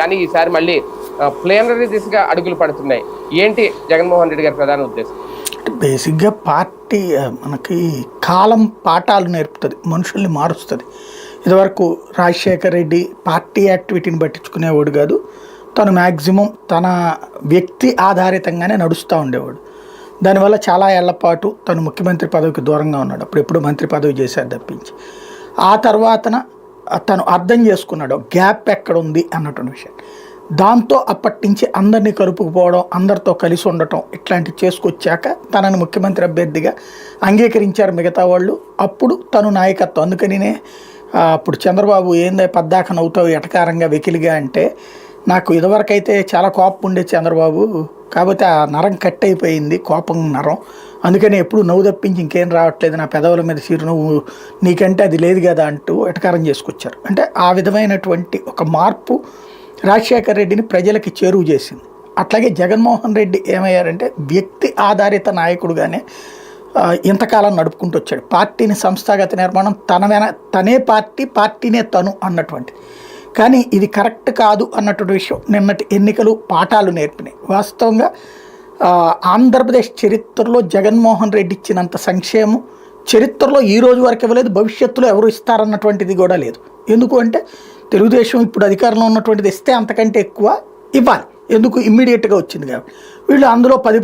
కానీ ఈసారి మళ్ళీ ప్లేనరీ దిశగా అడుగులు పడుతున్నాయి. ఏంటి జగన్మోహన్ రెడ్డి గారి ప్రధాన ఉద్దేశం? బేసిక్గా పార్టీ మనకి కాలం పాఠాలు నేర్పుతుంది మనుషుల్ని మారుస్తుంది. ఇదివరకు రాజశేఖర్ రెడ్డి పార్టీ యాక్టివిటీని పట్టించుకునేవాడు కాదు తను మ్యాక్సిమం తన వ్యక్తి ఆధారితంగానే నడుస్తూ ఉండేవాడు. దానివల్ల చాలా ఏళ్ళపాటు తను ముఖ్యమంత్రి పదవికి దూరంగా ఉన్నాడు అప్పుడు ఎప్పుడు మంత్రి పదవి చేశారు తప్పించి. ఆ తర్వాతన తను అర్థం చేసుకున్నాడు గ్యాప్ ఎక్కడ ఉంది అన్నటువంటి విషయం. దాంతో అప్పటి నుంచి అందరినీ కలుపుకుపోవడం అందరితో కలిసి ఉండటం ఇట్లాంటివి చేసుకొచ్చాక తనని ముఖ్యమంత్రి అభ్యర్థిగా అంగీకరించారు మిగతా వాళ్ళు. అప్పుడు తను నాయకత్వం అందుకనినే అప్పుడు చంద్రబాబు ఏందో పద్దాక నవ్వుతావు ఎటకారంగా వెకిలిగా అంటే నాకు ఇదివరకైతే చాలా కోపం ఉండే చంద్రబాబు. కాకపోతే ఆ నరం కట్ అయిపోయింది కోపం నరం. అందుకని ఎప్పుడు నవ్వు తప్పించి ఇంకేం రావట్లేదు నా పెదవుల మీద చిరునవ్వు నీకంటే అది లేదు కదా అంటూ ఎటకారం చేసుకొచ్చారు. అంటే ఆ విధమైనటువంటి ఒక మార్పు రాజశేఖర్ రెడ్డిని ప్రజలకి చేరువ చేసింది. అట్లాగే జగన్మోహన్ రెడ్డి ఏమయ్యారంటే వ్యక్తి ఆధారిత నాయకుడుగానే ఇంతకాలం నడుపుకుంటూ వచ్చాడు. పార్టీని సంస్థాగత నిర్మాణం తన వెన తనే పార్టీ పార్టీనే తను అన్నటువంటి. కానీ ఇది కరెక్ట్ కాదు అన్నటువంటి విషయం. నిన్నటి ఎన్నికలు పాఠాలు నేర్పినాయి. వాస్తవంగా ఆంధ్రప్రదేశ్ చరిత్రలో జగన్మోహన్ రెడ్డి ఇచ్చినంత సంక్షేమం చరిత్రలో ఈ రోజు వరకు ఇవ్వలేదు భవిష్యత్తులో ఎవరు ఇస్తారన్నటువంటిది కూడా లేదు. ఎందుకు అంటే తెలుగుదేశం ఇప్పుడు అధికారంలో ఉన్నటువంటిది ఇస్తే అంతకంటే ఎక్కువ ఇవ్వాలి. ఎందుకు? ఇమ్మీడియట్గా వచ్చింది కాబట్టి. వీళ్ళు అందులో పది